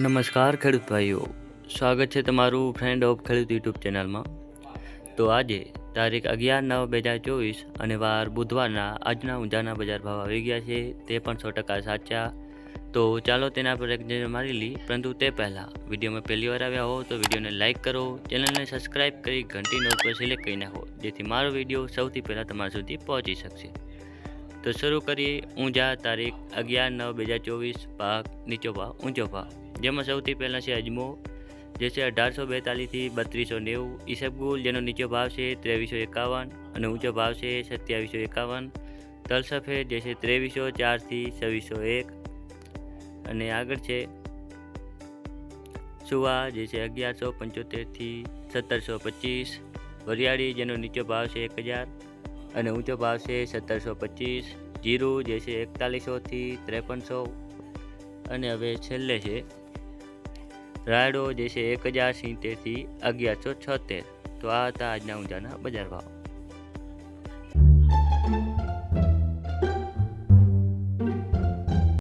નમસ્કાર, ખેડૂત ભાઈઓ. સ્વાગત છે તમારું ફ્રેન્ડ ઓફ ખેડૂત યુટ્યુબ ચેનલમાં. તો આજે તારીખ અગિયાર નવ બે હજાર ચોવીસ અને વાર બુધવારના આજના ઊંઝાના બજાર ભાવ આવી ગયા છે. તે પણ સો ટકા સાચા. તો ચાલો તેના પર એક નજર મારી લઈ પરંતુ તે પહેલાં વિડીયોમાં પહેલી વાર આવ્યા હો તો વિડીયોને લાઇક કરો, ચેનલને સબસ્ક્રાઇબ કરી, ઘંટી નોટ પર સિલેક્ટ કરી નાખો, જેથી મારો વીડિયો સૌથી પહેલાં તમારા સુધી પહોંચી શકશે. તો શરૂ કરીએ ઊંઝા તારીખ અગિયાર નવ બે હજાર ચોવીસ પાક નીચો ભાવ, ઊંચો ભાવ. જેમાં સૌથી પહેલાં છે અજમો, જે છે અઢારસો બેતાલીસથી બત્રીસો નેવું. ઈસબગુલ જેનો નીચો ભાવ છે ત્રેવીસો એકાવન અને ઊંચો ભાવ છે સત્યાવીસો એકાવન. તલસફેદ જે છે ત્રેવીસો ચારથી છવ્વીસો એક. અને આગળ છે સુવા, જે છે અગિયારસો પંચોતેરથી સત્તરસો પચીસ. વરિયાળી, જેનો નીચો ભાવ છે એક હજાર અને ઊંચો ભાવ છે સત્તરસો પચીસ. જીરું, જે છે એકતાલીસોથી ત્રેપનસો. અને હવે છેલ્લે છે રાયડો જે છે એક હજાર સિત્તેરથી અગિયારસો છોતેર. તો આ હતા આજના ઊંઝાના બજાર ભાવ.